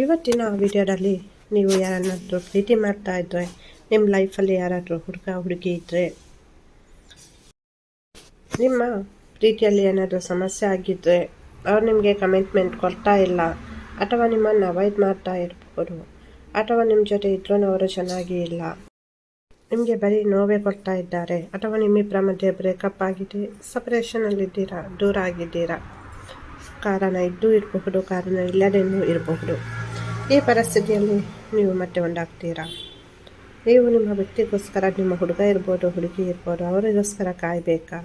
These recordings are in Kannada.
ಇವತ್ತಿನ ವಿಡಿಯೋದಲ್ಲಿ ನೀವು ಯಾರನ್ನಾದರೂ ಪ್ರೀತಿ ಮಾಡ್ತಾ ಇದ್ದರೆ ನಿಮ್ಮ ಲೈಫಲ್ಲಿ ಯಾರಾದರೂ ಹುಡುಗ, ಹುಡುಗಿ ಇದ್ದರೆ ನಿಮ್ಮ ಪ್ರೀತಿಯಲ್ಲಿ ಏನಾದರೂ ಸಮಸ್ಯೆ ಆಗಿದ್ದರೆ ಅವ್ರು ನಿಮಗೆ ಕಮಿಟ್ಮೆಂಟ್ ಕೊಡ್ತಾ ಇಲ್ಲ, ಅಥವಾ ನಿಮ್ಮನ್ನು ಅವಾಯ್ಡ್ ಮಾಡ್ತಾ ಇರ್ಬೋದು, ಅಥವಾ ನಿಮ್ಮ ಜೊತೆ ಇದ್ರೂ ಅವರು ಚೆನ್ನಾಗಿ ಇಲ್ಲ, ನಿಮಗೆ ಬರೀ ನೋವೇ ಕೊಡ್ತಾ ಇದ್ದಾರೆ, ಅಥವಾ ನಿಮ್ಮಿಬ್ಬರ ಮಧ್ಯೆ ಬ್ರೇಕಪ್ ಆಗಿದೆ ಸಪ್ರೇಷನಲ್ಲಿದ್ದೀರಾ ದೂರ ಆಗಿದ್ದೀರಾ, ಕಾರಣ ಇದ್ದೂ ಇರಬಹುದು, ಕಾರಣ ಇಲ್ಲದೇನೂ ಇರಬಹುದು. ಈ ಪರಿಸ್ಥಿತಿಯಲ್ಲಿ ನೀವು ಮತ್ತೆ ಒಂದಾಗ್ತೀರಾ? ನೀವು ನಿಮ್ಮ ವ್ಯಕ್ತಿಗೋಸ್ಕರ, ನಿಮ್ಮ ಹುಡುಗ ಇರ್ಬೋದು, ಹುಡುಗಿ ಇರ್ಬೋದು, ಅವರಿಗೋಸ್ಕರ ಕಾಯಬೇಕಾ?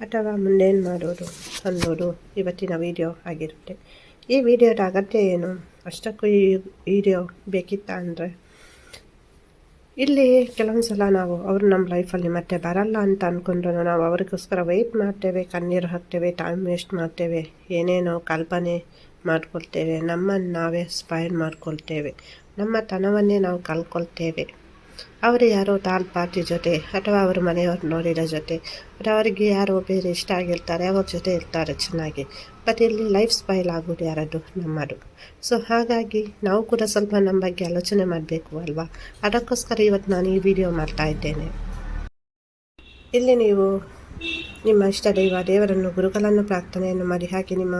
ಅಥವಾ ಮುಂದೇನು ಮಾಡೋದು ಅನ್ನೋದು ಇವತ್ತಿನ ವಿಡಿಯೋ ಆಗಿರುತ್ತೆ. ಈ ವಿಡಿಯೋದ ಅಗತ್ಯ ಏನು? ಅಷ್ಟಕ್ಕೂ ಈ ವಿಡಿಯೋ ಬೇಕಿತ್ತ ಅಂದರೆ? ಇಲ್ಲಿ ಕೆಲವೊಂದು ಸಲ ನಾವು, ಅವರು ನಮ್ಮ ಲೈಫಲ್ಲಿ ಮತ್ತೆ ಬರಲ್ಲ ಅಂತ ಅಂದ್ಕೊಂಡ್ರು ನಾವು, ಅವರಿಗೋಸ್ಕರ ವೆಯ್ಟ್ ಮಾಡ್ತೇವೆ, ಕಣ್ಣೀರು ಹಾಕ್ತೇವೆ ಟೈಮ್ ವೇಸ್ಟ್ ಮಾಡ್ತೇವೆ, ಏನೇನೋ ಕಲ್ಪನೆ ಮಾಡ್ಕೊಳ್ತೇವೆ ನಮ್ಮನ್ನು ನಾವೇ ಸ್ಪೈರ್ ಮಾಡ್ಕೊಳ್ತೇವೆ, ನಮ್ಮ ತನವನ್ನೇ ನಾವು ಕಲ್ಕೊಳ್ತೇವೆ. ಅವರು ಯಾರೋ ತಾಲ್ ಪಾರ್ಟಿ ಜೊತೆ ಅಥವಾ ಅವ್ರ ಮನೆಯವ್ರು ನೋಡಿರೋ ಜೊತೆ ಅವರಿಗೆ ಯಾರೋ ಬೇರೆ ಇಷ್ಟ ಆಗಿರ್ತಾರೆ, ಅವ್ರ ಜೊತೆ ಇರ್ತಾರೆ ಚೆನ್ನಾಗಿ. ಬಟ್ ಇಲ್ಲಿ ಲೈಫ್ ಸ್ಪೈಲ್ ಆಗೋದು ಯಾರದು ನಮ್ಮದು. ಸೊ ಹಾಗಾಗಿ ನಾವು ಕೂಡ ಸ್ವಲ್ಪ ನಮ್ಮ ಬಗ್ಗೆ ಆಲೋಚನೆ ಮಾಡಬೇಕು ಅಲ್ವಾ? ಅದಕ್ಕೋಸ್ಕರ ಇವತ್ತು ನಾನು ಈ ವಿಡಿಯೋ ಮಾಡ್ತಾ ಇದ್ದೇನೆ. ಇಲ್ಲಿ ನೀವು ನಿಮ್ಮ ಇಷ್ಟ ದೈವ ದೇವರನ್ನು, ಗುರುಗಳನ್ನು, ಪ್ರಾರ್ಥನೆಯನ್ನು ಮಾಡಿ ಹಾಗೆ ನಿಮ್ಮ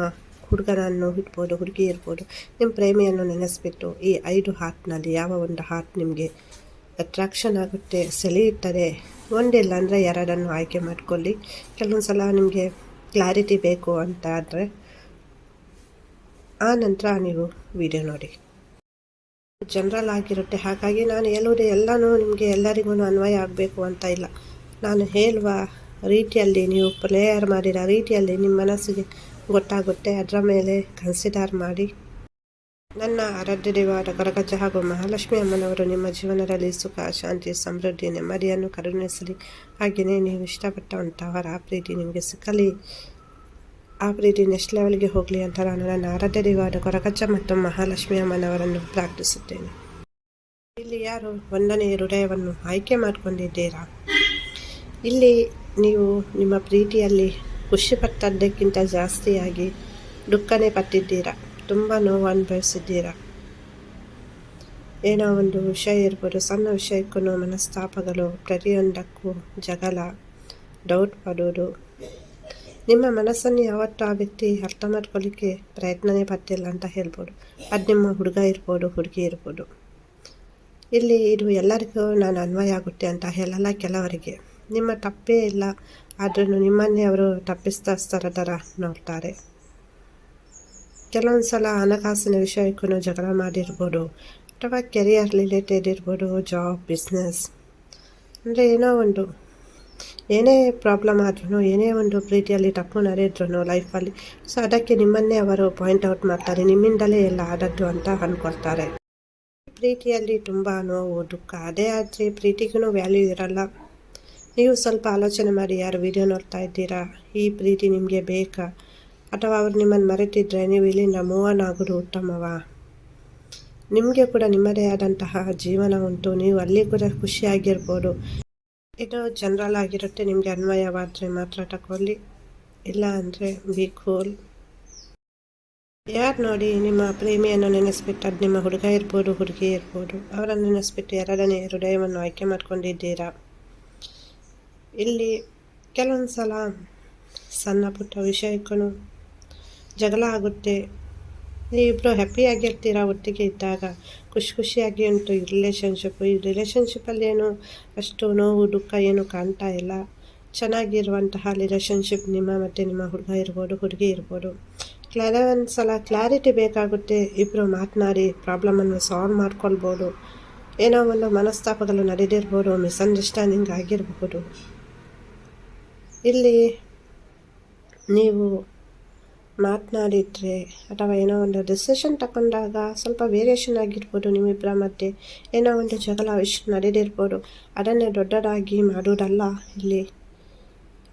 ಹುಡುಗನನ್ನು ಇಟ್ಬೋದು ಹುಡುಗಿ ಇರ್ಬೋದು, ನಿಮ್ಮ ಪ್ರೇಮಿಯನ್ನು ನೆನೆಸ್ಬಿಟ್ಟು ಈ ಐದು ಹಾರ್ಟ್ನಲ್ಲಿ ಯಾವ ಒಂದು ಹಾರ್ಟ್ ನಿಮಗೆ ಅಟ್ರಾಕ್ಷನ್ ಆಗುತ್ತೆ, ಸೆಳೆಯುತ್ತದೆ, ಒಂದಿಲ್ಲ ಅಂದರೆ ಎರಡನ್ನು ಆಯ್ಕೆ ಮಾಡಿಕೊಳ್ಳಿ. ಕೆಲವೊಂದು ಸಲ ನಿಮಗೆ ಕ್ಲಾರಿಟಿ ಬೇಕು ಅಂತ ಆದರೆ ಆ ನಂತರ ನೀವು ವಿಡಿಯೋ ನೋಡಿ. ಜನರಲ್ ಆಗಿರುತ್ತೆ. ಹಾಗಾಗಿ ನಾನು ಹೇಳೋದು ಎಲ್ಲನೂ ನಿಮಗೆ ಎಲ್ಲರಿಗೂ ಅನ್ವಯ ಆಗಬೇಕು ಅಂತ ಇಲ್ಲ. ನಾನು ಹೇಳುವ ರೀತಿಯಲ್ಲಿ ನೀವು ಪ್ಲೇಯರ್ ಮಾಡಿರೋ ರೀತಿಯಲ್ಲಿ ನಿಮ್ಮ ಮನಸ್ಸಿಗೆ ಗೊತ್ತಾಗುತ್ತೆ. ಅದರ ಮೇಲೆ ಕನ್ಸಿಡರ್ ಮಾಡಿ. ನನ್ನ ಆರಾಧ್ಯ ದೇವಾದ ಕರಗಜ್ಜ ಹಾಗೂ ಮಹಾಲಕ್ಷ್ಮಿ ಅಮ್ಮನವರು ನಿಮ್ಮ ಜೀವನದಲ್ಲಿ ಸುಖ, ಶಾಂತಿ, ಸಮೃದ್ಧಿ, ನೆಮ್ಮದಿಯನ್ನು ಕರುಣಿಸಲಿ. ಹಾಗೆಯೇ ನೀವು ಇಷ್ಟಪಟ್ಟಂಥವರ ಆ ಪ್ರೀತಿ ನಿಮಗೆ ಸಿಕ್ಕಲಿ. ಆ ಪ್ರೀತಿ ನೆಕ್ಸ್ಟ್ ಲೆವೆಲ್ಗೆ ಹೋಗಲಿ ಅಂತ ನಾನು ನನ್ನ ಆರಾಧ್ಯ ದೇವಾದ ಕೊರಗಜ್ಜ ಮತ್ತು ಮಹಾಲಕ್ಷ್ಮಿ ಅಮ್ಮನವರನ್ನು ಪ್ರಾರ್ಥಿಸುತ್ತೇನೆ. ಇಲ್ಲಿ ಯಾರು ಒಂದನೇ ಹೃದಯವನ್ನು ಆಯ್ಕೆ ಮಾಡಿಕೊಂಡಿದ್ದೀರಾ? ಇಲ್ಲಿ ನೀವು ನಿಮ್ಮ ಪ್ರೀತಿಯಲ್ಲಿ ಖುಷಿಪಟ್ಟದ್ದಕ್ಕಿಂತ ಜಾಸ್ತಿಯಾಗಿ ದುಃಖನೇ ಪಟ್ಟಿದ್ದೀರಾ? ತುಂಬ ನೋವು ಅನುಭವಿಸಿದ್ದೀರಾ ಏನೋ ಒಂದು ವಿಷಯ ಇರ್ಬೋದು, ಸಣ್ಣ ವಿಷಯಕ್ಕೂ ಮನಸ್ತಾಪಗಳು, ಪ್ರತಿಯೊಂದಕ್ಕೂ ಜಗಳ ಡೌಟ್ ಪಡೋದು ನಿಮ್ಮ ಮನಸ್ಸನ್ನು ಯಾವತ್ತೂ ಆ ವ್ಯಕ್ತಿ ಅರ್ಥ ಮಾಡ್ಕೊಳ್ಳಿಕ್ಕೆ ಪ್ರಯತ್ನವೇ ಪಟ್ಟಿಲ್ಲ ಅಂತ ಹೇಳ್ಬೋದು. ಅದು ನಿಮ್ಮ ಹುಡುಗ ಇರ್ಬೋದು, ಹುಡುಗಿ ಇರ್ಬೋದು. ಇಲ್ಲಿ ಇದು ಎಲ್ಲರಿಗೂ ನಾನು ಅನ್ವಯ ಆಗುತ್ತೆ ಅಂತ ಹೇಳಲ್ಲ ಕೆಲವರಿಗೆ. ನಿಮ್ಮ ತಪ್ಪೇ ಇಲ್ಲ, ಆದ್ರೂ ನಿಮ್ಮನ್ನೇ ಅವರು ತಪ್ಪಿಸ್ತಾ ಥರ ನೋಡ್ತಾರೆ. ಕೆಲವೊಂದು ಸಲ ಹಣಕಾಸಿನ ವಿಷಯಕ್ಕೂ ಜಗಳ ಮಾಡಿರ್ಬೋದು ಅಥವಾ ಕೆರಿಯರ್ ರಿಲೇಟೆಡ್ ಇರ್ಬೋದು ಜಾಬ್ ಬಿಸ್ನೆಸ್ ಅಂದರೆ ಏನೋ ಒಂದು ಏನೇ ಪ್ರಾಬ್ಲಮ್ ಆದ್ರೂ ಏನೇ ಒಂದು ಪ್ರೀತಿಯಲ್ಲಿ ತಪ್ಪು ನಡೆದ್ರೂ ಲೈಫಲ್ಲಿ ಸೊ ಅದಕ್ಕೆ ನಿಮ್ಮನ್ನೇ ಅವರು ಪಾಯಿಂಟ್ ಔಟ್ ಮಾಡ್ತಾರೆ ನಿಮ್ಮಿಂದಲೇ ಎಲ್ಲ ಆದದ್ದು ಅಂತ ಅಂದ್ಕೊಳ್ತಾರೆ ಪ್ರೀತಿಯಲ್ಲಿ ತುಂಬ ನೋವು ದುಃಖ ಅದೇ ಆದರೆ ಪ್ರೀತಿಗೂ ವ್ಯಾಲ್ಯೂ ಇರಲ್ಲ ನೀವು ಸ್ವಲ್ಪ ಆಲೋಚನೆ ಮಾಡಿ ಯಾರು ವಿಡಿಯೋ ನೋಡ್ತಾ ಇದ್ದೀರಾ ಈ ಪ್ರೀತಿ ನಿಮಗೆ ಬೇಕಾ ಅಥವಾ ಅವರು ನಿಮ್ಮನ್ನು ಮರೆತಿದ್ದರೆ ನೀವು ಇಲ್ಲಿಂದ ಮೂವನ್ ಆಗೋದು ಉತ್ತಮವಾ? ನಿಮಗೆ ಕೂಡ ನಿಮ್ಮದೇ ಆದಂತಹ ಜೀವನ ಉಂಟು. ನೀವು ಅಲ್ಲಿ ಕೂಡ ಖುಷಿಯಾಗಿರ್ಬೋದು. ಇದು ಜನರಲ್ ಆಗಿರುತ್ತೆ. ನಿಮಗೆ ಅನ್ವಯವಾದರೆ ಮಾತ್ರ ತಗೊಳ್ಳಿ ಇಲ್ಲ ಅಂದರೆ ಬಿ ಕೂಲ್ ಯಾರು ನೋಡಿ ನಿಮ್ಮ ಪ್ರೇಮಿಯನ್ನು ನೆನೆಸ್ಬಿಟ್ಟು ಅದು ನಿಮ್ಮ ಹುಡುಗ ಇರ್ಬೋದು, ಹುಡುಗಿ ಇರ್ಬೋದು, ಅವರನ್ನು ನೆನೆಸ್ಬಿಟ್ಟು ಎರಡನೇ ಹೃದಯವನ್ನು ಆಯ್ಕೆ ಮಾಡ್ಕೊಂಡಿದ್ದೀರಾ? ಇಲ್ಲಿ ಕೆಲವೊಂದು ಸಲ ಸಣ್ಣ ಪುಟ್ಟ ವಿಷಯಕ್ಕೂ ಜಗಳ ಆಗುತ್ತೆ. ನೀವಿಬ್ಬರು ಹ್ಯಾಪಿಯಾಗಿರ್ತೀರ ಒಟ್ಟಿಗೆ ಇದ್ದಾಗ? ಖುಷಿ ಖುಷಿಯಾಗಿ ಉಂಟು ಈ ರಿಲೇಷನ್ಶಿಪ್ಪು ಈ ರಿಲೇಷನ್ಶಿಪ್ಪಲ್ಲಿ ಏನು ಅಷ್ಟು ನೋವು, ದುಃಖ ಏನು ಕಾಣ್ತಾ ಇಲ್ಲ. ಚೆನ್ನಾಗಿರುವಂತಹ ರಿಲೇಷನ್ಶಿಪ್ ನಿಮ್ಮ ಮತ್ತು ನಿಮ್ಮ ಹುಡುಗ ಇರ್ಬೋದು, ಹುಡುಗಿ ಇರ್ಬೋದು. ಕೆಲವೊಂದು ಸಲ ಕ್ಲಾರಿಟಿ ಬೇಕಾಗುತ್ತೆ. ಇಬ್ಬರು ಮಾತನಾಡಿ ಪ್ರಾಬ್ಲಮನ್ನು ಸಾಲ್ವ್ ಮಾಡ್ಕೊಳ್ಬೋದು. ಏನೋ ಒಂದು ಮನಸ್ತಾಪಗಳು ನಡೆದಿರ್ಬೋದು ಮಿಸ್ಅಂಡರ್ಸ್ಟ್ಯಾಂಡಿಂಗ್ ಆಗಿರಬಹುದು. ಇಲ್ಲಿ ನೀವು ಮಾತನಾಡಿದರೆ ಅಥವಾ ಏನೋ ಒಂದು ಡಿಸಿಷನ್ ತಗೊಂಡಾಗ ಸ್ವಲ್ಪ ವೇರಿಯೇಷನ್ ಆಗಿರ್ಬೋದು ನಿಮ್ಮಿಬ್ಬರ ಮಧ್ಯೆ. ಏನೋ ಒಂದು ಜಗಳ ವಿಷ್ ನಡೆದಿರ್ಬೋದು. ಅದನ್ನೇ ದೊಡ್ಡದಾಗಿ ಮಾಡೋದಲ್ಲ ಇಲ್ಲಿ.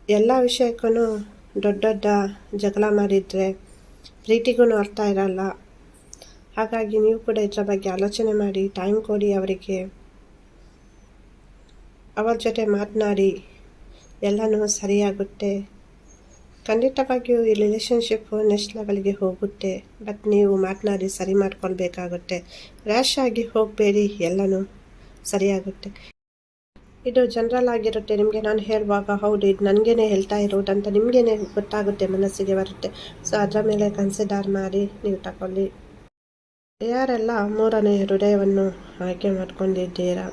ಎಲ್ಲ ವಿಷಯಕ್ಕೂ ದೊಡ್ಡ ದೊಡ್ಡ ಜಗಳ ಮಾಡಿದರೆ ಪ್ರೀತಿಗೂ ಅರ್ಥ ಇರಲ್ಲ. ಹಾಗಾಗಿ ನೀವು ಕೂಡ ಇದರ ಬಗ್ಗೆ ಆಲೋಚನೆ ಮಾಡಿ ಟೈಮ್ ಕೊಡಿ ಅವರಿಗೆ. ಅವರ ಜೊತೆ ಮಾತನಾಡಿ. ಎಲ್ಲನೂ ಸರಿಯಾಗುತ್ತೆ. ಖಂಡಿತವಾಗಿಯೂ ಈ ರಿಲೇಷನ್ಶಿಪ್ಪು ನೆಕ್ಸ್ಟ್ ಲೆವೆಲ್ಗೆ ಹೋಗುತ್ತೆ. ಬಟ್ ನೀವು ಮಾತನಾಡಿ ಸರಿ ಮಾಡ್ಕೊಳ್ಬೇಕಾಗುತ್ತೆ. ರ್ಯಾಶ್ ಆಗಿ ಹೋಗಬೇಡಿ, ಎಲ್ಲನೂ ಸರಿಯಾಗುತ್ತೆ. ಇದು ಜನರಲ್ ಆಗಿರುತ್ತೆ. ನಿಮಗೆ ನಾನು ಹೇಳುವಾಗ, ಹೌದು, ಇದು ನನಗೇನೆ ಹೇಳ್ತಾ ಇರೋದು ಅಂತ ನಿಮಗೇನೆ ಗೊತ್ತಾಗುತ್ತೆ, ಮನಸ್ಸಿಗೆ ಬರುತ್ತೆ. ಸೊ ಅದರ ಮೇಲೆ ಕನ್ಸಿಡರ್ ಮಾಡಿ, ನೀವು ತಗೊಳ್ಳಿ. ಯಾರೆಲ್ಲ ಮೂರನೇ ಹೃದಯವನ್ನು ಆಯ್ಕೆ ಮಾಡ್ಕೊಂಡಿದ್ದೀರಾ?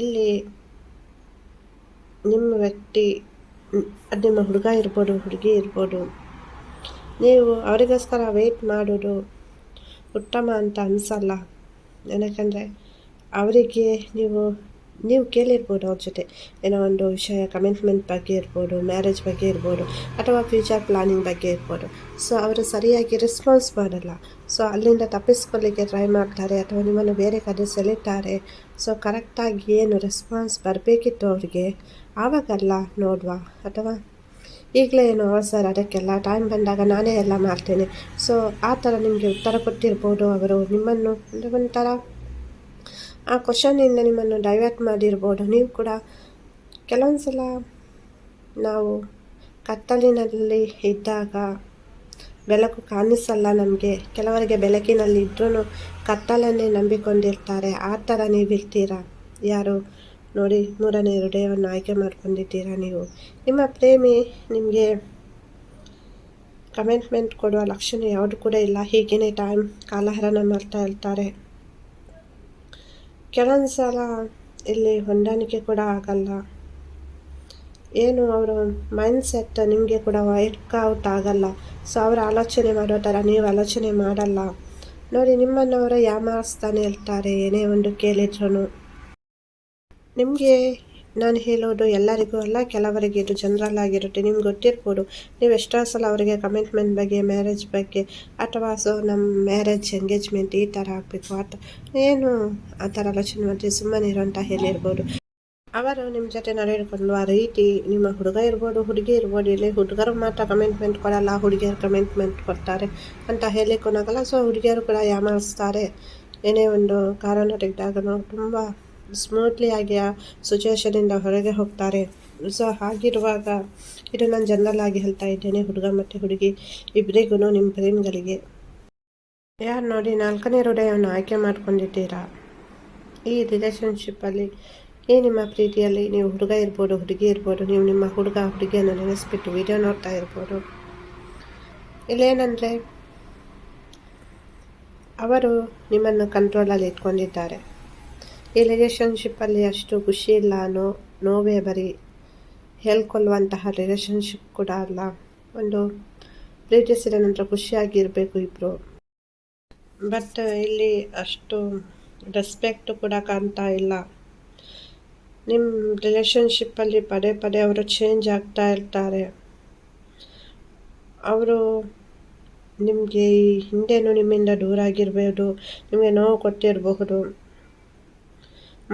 ಇಲ್ಲಿ ನಿಮ್ಮ ವ್ಯಕ್ತಿ ನಿಮ್ಮ ಹುಡುಗ ಇರ್ಬೋದು, ಹುಡುಗಿ ಇರ್ಬೋದು. ನೀವು ಅವರಿಗೋಸ್ಕರ ವೆಯ್ಟ್ ಮಾಡೋದು ಉತ್ತಮ ಅಂತ ಅನಿಸಲ್ಲ. ಏನಕ್ಕಂದರೆ ಅವರಿಗೆ ನೀವು ನೀವು ಕೇಳಿರ್ಬೋದು ಅವ್ರ ಜೊತೆ. ಏನೋ ಒಂದು ವಿಷಯ ಕಮಿಟ್ಮೆಂಟ್ ಬಗ್ಗೆ ಇರ್ಬೋದು ಮ್ಯಾರೇಜ್ ಬಗ್ಗೆ ಇರ್ಬೋದು, ಅಥವಾ ಫ್ಯೂಚರ್ ಪ್ಲಾನಿಂಗ್ ಬಗ್ಗೆ ಇರ್ಬೋದು. ಸೊ ಅವರು ಸರಿಯಾಗಿ ರೆಸ್ಪಾನ್ಸ್ ಮಾಡಲ್ಲ. ಸೊ ಅಲ್ಲಿಂದ ತಪ್ಪಿಸ್ಕೊಳ್ಳಿಕ್ಕೆ ಟ್ರೈ ಮಾಡ್ತಾರೆ ಅಥವಾ ನಿಮ್ಮನ್ನು ಬೇರೆ ಕಡೆ ಸೆಳೀತಾರೆ. ಸೊ ಕರೆಕ್ಟಾಗಿ ಏನು ರೆಸ್ಪಾನ್ಸ್ ಬರಬೇಕಿತ್ತು ಅವರಿಗೆ? ಆವಾಗಲ್ಲ ನೋಡುವ. ಅಥವಾ ಈಗಲೇ ಏನು ಸರ್, ಅದಕ್ಕೆಲ್ಲ ಟೈಮ್ ಬಂದಾಗ ನಾನೇ ಎಲ್ಲ ಮಾಡ್ತೇನೆ. ಸೊ ಆ ಥರ ನಿಮಗೆ ಉತ್ತರ ಕೊಟ್ಟಿರ್ಬೋದು ಅವರು. ನಿಮ್ಮನ್ನು, ಅಂದರೆ ಒಂಥರ ಆ ಕ್ವಶನಿಂದ ನಿಮ್ಮನ್ನು ಡೈವರ್ಟ್ ಮಾಡಿರ್ಬೋದು. ನೀವು ಕೂಡ ಕೆಲವೊಂದು ಸಲ ನಾವು ಕತ್ತಲಿನಲ್ಲಿ ಇದ್ದಾಗ ಬೆಳಕು ಕಾಣಿಸಲ್ಲ ನಮಗೆ. ಕೆಲವರಿಗೆ ಬೆಳಕಿನಲ್ಲಿ ಇದ್ರೂ ಕತ್ತಲನ್ನೇ ನಂಬಿಕೊಂಡಿರ್ತಾರೆ. ಆ ಥರ ನೀವು ಇರ್ತೀರಾ ಯಾರು? ನೋಡಿ, ಮೂರನೇ ಹೃದಯವನ್ನು ಆಯ್ಕೆ ಮಾಡ್ಕೊಂಡಿದ್ದೀರಾ ನೀವು? ನಿಮ್ಮ ಪ್ರೇಮಿ ನಿಮಗೆ ಕಮೆಂಟ್ಮೆಂಟ್ ಕೊಡುವ ಲಕ್ಷಣ ಯಾವುದು ಕೂಡ ಇಲ್ಲ. ಹೀಗೇನೆ ಟೈಮ್ ಕಾಲಹರಣ ಮಾಡ್ತಾ ಇರ್ತಾರೆ. ಕೆಲವೊಂದು ಸಲ ಇಲ್ಲಿ ಹೊಂದಾಣಿಕೆ ಕೂಡ ಆಗಲ್ಲ. ಏನು ಅವರ ಮೈಂಡ್ ಸೆಟ್ ನಿಮಗೆ ಕೂಡ ವರ್ಕೌಟ್ ಆಗಲ್ಲ. ಸೊ ಅವರು ಆಲೋಚನೆ ಮಾಡೋ ಥರ ನೀವು ಆಲೋಚನೆ ಮಾಡಲ್ಲ. ನೋಡಿ, ನಿಮ್ಮನ್ನು ಅವರ ಯಾಮಾರಿಸ್ತಾನೆ ಇರ್ತಾರೆ, ಏನೇ ಒಂದು ಕೇಳಿದ್ರು ನಿಮಗೆ ನಾನು ಹೇಳೋದು ಎಲ್ಲರಿಗೂ ಅಲ್ಲ, ಕೆಲವರಿಗೆ ಇದು ಜನರಲ್ ಆಗಿರುತ್ತೆ. ನಿಮ್ಗೆ ಗೊತ್ತಿರ್ಬೋದು, ನೀವು ಎಷ್ಟೋ ಸಲ ಅವರಿಗೆ ಕಮಿಟ್ಮೆಂಟ್ ಬಗ್ಗೆ ಮ್ಯಾರೇಜ್ ಬಗ್ಗೆ, ಅಥವಾ ಸೊ ನಮ್ಮ ಮ್ಯಾರೇಜ್ ಎಂಗೇಜ್ಮೆಂಟ್ ಈ ಥರ ಆಗಬೇಕು, ಆ ಏನು ಆ ಥರ ಆಲೋಚನೆ ಮಾಡಿ ಸುಮ್ಮನೆ ಇರೋ ಅಂತ ಹೇಳಿರ್ಬೋದು. ಅವರು ನಿಮ್ಮ ಜೊತೆ ನಡೆದುಕೊಳ್ಳುವ ರೀತಿ ನಿಮ್ಮ ಹುಡುಗ ಇರ್ಬೋದು, ಹುಡುಗಿ ಇರ್ಬೋದು, ಇಲ್ಲಿ ಹುಡುಗರು ಮಾತ್ರ ಕಮೆಂಟ್ಮೆಂಟ್ ಕೊಡಲ್ಲ, ಹುಡುಗಿಯರು ಕಮೆಂಟ್ಮೆಂಟ್ ಕೊಡ್ತಾರೆ ಅಂತ ಹೇಳಿಕೊನಾಗಲ್ಲ ಸೊ ಹುಡುಗಿಯರು ಕೂಡ ಯಾಮಾರಿಸ್ತಾರೆ. ಏನೇ ಒಂದು ಕಾರಣ ತೆಗೆದಾಗ ತುಂಬ ಸ್ಮೂತ್ಲಿ ಆಗಿ ಆ ಸಿಚುವೇಶನಿಂದ ಹೊರಗೆ ಹೋಗ್ತಾರೆ. ಸೊ ಹಾಗಿರುವಾಗ ಇದು ನಾನು ಜನರಲ್ ಆಗಿ ಹೇಳ್ತಾ ಇದ್ದೇನೆ, ಹುಡುಗ ಮತ್ತು ಹುಡುಗಿ ಇಬ್ಬರಿಗೂ ನಿಮ್ಮ ಪ್ರೇಮಿಗಳಿಗೆ. ಯಾರು ನೋಡಿ ನಾಲ್ಕನೇ ಹೃದಯವನ್ನು ಆಯ್ಕೆ ಮಾಡ್ಕೊಂಡಿದ್ದೀರಾ? ಈ ರಿಲೇಷನ್ಶಿಪ್ಪಲ್ಲಿ ಈ ನಿಮ್ಮ ಪ್ರೀತಿಯಲ್ಲಿ ನೀವು ಹುಡುಗ ಇರ್ಬೋದು, ಹುಡುಗಿ ಇರ್ಬೋದು, ನೀವು ನಿಮ್ಮ ಹುಡುಗ, ಹುಡುಗಿಯನ್ನು ನೆನೆಸ್ಬಿಟ್ಟು ವಿಡಿಯೋ ನೋಡ್ತಾ ಇರ್ಬೋದು. ಇಲ್ಲೇನಂದರೆ, ಅವರು ನಿಮ್ಮನ್ನು ಕಂಟ್ರೋಲಲ್ಲಿ ಇಟ್ಕೊಂಡಿದ್ದಾರೆ. ಈ ರಿಲೇಷನ್ಶಿಪ್ಪಲ್ಲಿ ಅಷ್ಟು ಖುಷಿ ಇಲ್ಲ ನೋ ನೋವೇ ಬರೀ ಹೇಳ್ಕೊಳ್ಳುವಂತಹ ರಿಲೇಷನ್ಶಿಪ್ ಕೂಡ ಅಲ್ಲ. ಒಂದು ಪ್ರೀತಿಸಿದ ನಂತರ ಖುಷಿಯಾಗಿರಬೇಕು ಇಬ್ಬರು ಬಟ್ ಇಲ್ಲಿ ಅಷ್ಟು ರೆಸ್ಪೆಕ್ಟ್ ಕೂಡ ಕಾಣ್ತಾ ಇಲ್ಲ. ನಿಮ್ಮ ರಿಲೇಷನ್ಶಿಪ್ಪಲ್ಲಿ ಪದೇ ಪದೇ ಅವರು ಚೇಂಜ್ ಆಗ್ತಾ ಇರ್ತಾರೆ. ಅವರು ನಿಮಗೆ ಹಿಂದೆನೂ ನಿಮ್ಮಿಂದ ದೂರ ಆಗಿರ್ಬೋದು, ನಿಮಗೆ ನೋವು ಕೊಟ್ಟಿರಬಹುದು.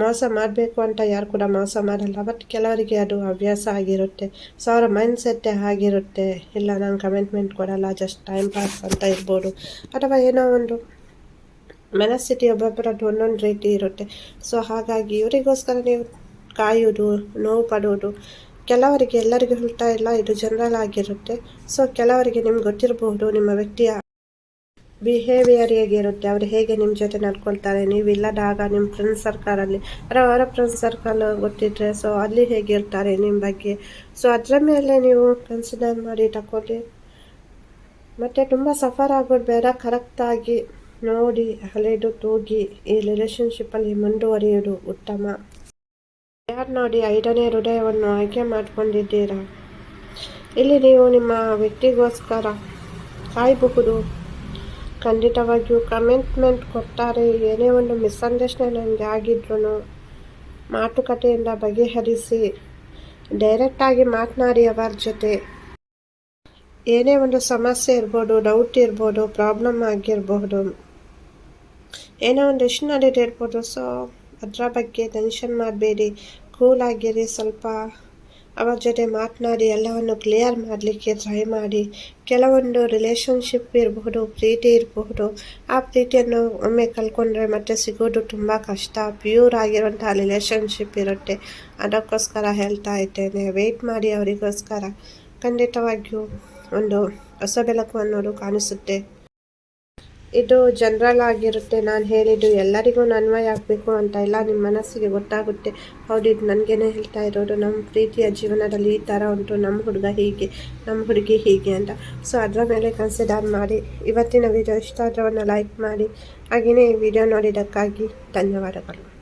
ಮೋಸ ಮಾಡಬೇಕು ಅಂತ ಯಾರು ಕೂಡ ಮೋಸ ಮಾಡಲ್ಲ ಬಟ್ ಕೆಲವರಿಗೆ ಅದು ಹವ್ಯಾಸ ಆಗಿರುತ್ತೆ ಸೊ ಅವರ ಮೈಂಡ್ ಸೆಟ್ಟೇ ಆಗಿರುತ್ತೆ. ಇಲ್ಲ ನಾನು ಕಮೆಂಟ್ಮೆಂಟ್ ಕೊಡಲ್ಲ ಜಸ್ಟ್ ಟೈಮ್ ಪಾಸ್ ಅಂತ ಇರ್ಬೋದು. ಅಥವಾ ಏನೋ ಒಂದು ಮನಸ್ಥಿತಿ ಒಬ್ಬೊಬ್ಬರದ್ದು ಒಂದೊಂದು ರೀತಿ ಇರುತ್ತೆ. ಸೊ ಹಾಗಾಗಿ, ಇವರಿಗೋಸ್ಕರ ನೀವು ಕಾಯೋದು, ನೋವು ಪಡೋದು, ಕೆಲವರಿಗೆ ಎಲ್ಲರಿಗೂ ಹೇಳ್ತಾ ಇಲ್ಲ, ಇದು ಜನರಲ್ ಆಗಿರುತ್ತೆ. ಸೊ ಕೆಲವರಿಗೆ ನಿಮ್ಗೆ ಗೊತ್ತಿರಬಹುದು, ನಿಮ್ಮ ವ್ಯಕ್ತಿಯ ಬಿಹೇವಿಯರ್ ಹೇಗಿರುತ್ತೆ, ಅವರು ಹೇಗೆ ನಿಮ್ಮ ಜೊತೆ ನಡ್ಕೊಳ್ತಾರೆ ನೀವು ಇಲ್ಲದಾಗ ನಿಮ್ಮ ಫ್ರೆಂಡ್ ಸರ್ಕಲಲ್ಲಿ ಅಂದರೆ ಅವರ ಫ್ರೆಂಡ್ ಸರ್ಕಲ್ ಗೊತ್ತಿದ್ರೆ ಸೊ ಅಲ್ಲಿ ಹೇಗಿರ್ತಾರೆ ನಿಮ್ಮ ಬಗ್ಗೆ. ಸೊ ಅದರ ಮೇಲೆ ನೀವು ಕನ್ಸಿಡರ್ ಮಾಡಿ ತಗೊಳ್ಳಿ ಮತ್ತು ತುಂಬ ಸಫರ್ ಆಗೋದು ಬೇಡ ಕರೆಕ್ಟಾಗಿ ನೋಡಿ ಹಳೆದು ತೂಗಿ, ಈ ರಿಲೇಷನ್ಶಿಪ್ಪಲ್ಲಿ ಮುಂದುವರಿಯೋದು ಉತ್ತಮ. ಯಾರು ನೋಡಿ ಐದನೇ ಹೃದಯವನ್ನು ಆಯ್ಕೆ ಮಾಡಿಕೊಂಡಿದ್ದೀರಾ? ಇಲ್ಲಿ ನೀವು ನಿಮ್ಮ ವ್ಯಕ್ತಿಗೋಸ್ಕರ ಕಾಯಬಹುದು. ಖಂಡಿತವಾಗಿಯೂ ಕಮಿಟ್ಮೆಂಟ್ ಕೊಡ್ತಾರೆ. ಏನೇ ಒಂದು ಮಿಸ್ಅಂಡರ್ಸ್ಟ್ಯಾಂಡಿಂಗ್ ಆಗಿದ್ರು ಮಾತುಕತೆಯಿಂದ ಬಗೆಹರಿಸಿ, ಡೈರೆಕ್ಟಾಗಿ ಮಾತನಾಡಿ ಅವರ ಜೊತೆ. ಏನೇ ಒಂದು ಸಮಸ್ಯೆ ಇರ್ಬೋದು, ಡೌಟ್ ಇರ್ಬೋದು, ಪ್ರಾಬ್ಲಮ್ ಆಗಿರಬಹುದು ಏನೋ ಒಂದು ಇಷ್ಟು ನಡೀತಿರ್ಬೋದು ಸೊ ಅದರ ಬಗ್ಗೆ ಟೆನ್ಷನ್ ಮಾಡಬೇಡಿ. ಕೂಲಾಗಿರಿ ಸ್ವಲ್ಪ. ಅವರ ಜೊತೆ ಮಾತನಾಡಿ, ಎಲ್ಲವನ್ನು ಕ್ಲಿಯರ್ ಮಾಡಲಿಕ್ಕೆ ಟ್ರೈ ಮಾಡಿ. ಕೆಲವೊಂದು ರಿಲೇಷನ್ಶಿಪ್ ಇರಬಹುದು, ಪ್ರೀತಿ ಇರಬಹುದು. ಆ ಪ್ರೀತಿಯನ್ನು ಒಮ್ಮೆ ಕಲ್ಕೊಂಡ್ರೆ ಮತ್ತೆ ಸಿಗೋದು ತುಂಬ ಕಷ್ಟ. ಪ್ಯೂರ್ ಆಗಿರುವಂತಹ ರಿಲೇಷನ್ಶಿಪ್ ಇರುತ್ತೆ. ಅದಕ್ಕೋಸ್ಕರ ಹೇಳ್ತಾ ಇದ್ದೇನೆ. ವೆಯ್ಟ್ ಮಾಡಿ ಅವರಿಗೋಸ್ಕರ. ಖಂಡಿತವಾಗಿಯೂ ಒಂದು ಹೊಸ ಬೆಳಕು ಅನ್ನೋದು ಕಾಣಿಸುತ್ತೆ. ಇದು ಜನರಲ್ ಆಗಿರುತ್ತೆ. ನಾನು ಹೇಳಿದ್ದು ಎಲ್ಲರಿಗೂ ಅನ್ವಯ ಆಗಬೇಕು ಅಂತ ಇಲ್ಲ ನಿಮ್ಮ ಮನಸ್ಸಿಗೆ ಗೊತ್ತಾಗುತ್ತೆ. ಹೌದು, ಇದು ನನಗೇನೆ ಹೇಳ್ತಾ ಇರೋದು. ನಮ್ಮ ಪ್ರೀತಿಯ ಜೀವನದಲ್ಲಿ ಈ ಥರ ಉಂಟು. ನಮ್ಮ ಹುಡುಗ ಹೀಗೆ ನಮ್ಮ ಹುಡುಗಿ ಹೀಗೆ ಅಂತ. ಸೊ ಅದರ ಮೇಲೆ ಕನ್ಸಿಡರ್ ಮಾಡಿ. ಇವತ್ತಿನ ವಿಡಿಯೋ ಇಷ್ಟ ಆದ್ರೆ ಲೈಕ್ ಮಾಡಿ. ಹಾಗೆಯೇ ಈ ವಿಡಿಯೋ ನೋಡಿದ್ದಕ್ಕಾಗಿ ಧನ್ಯವಾದಗಳು.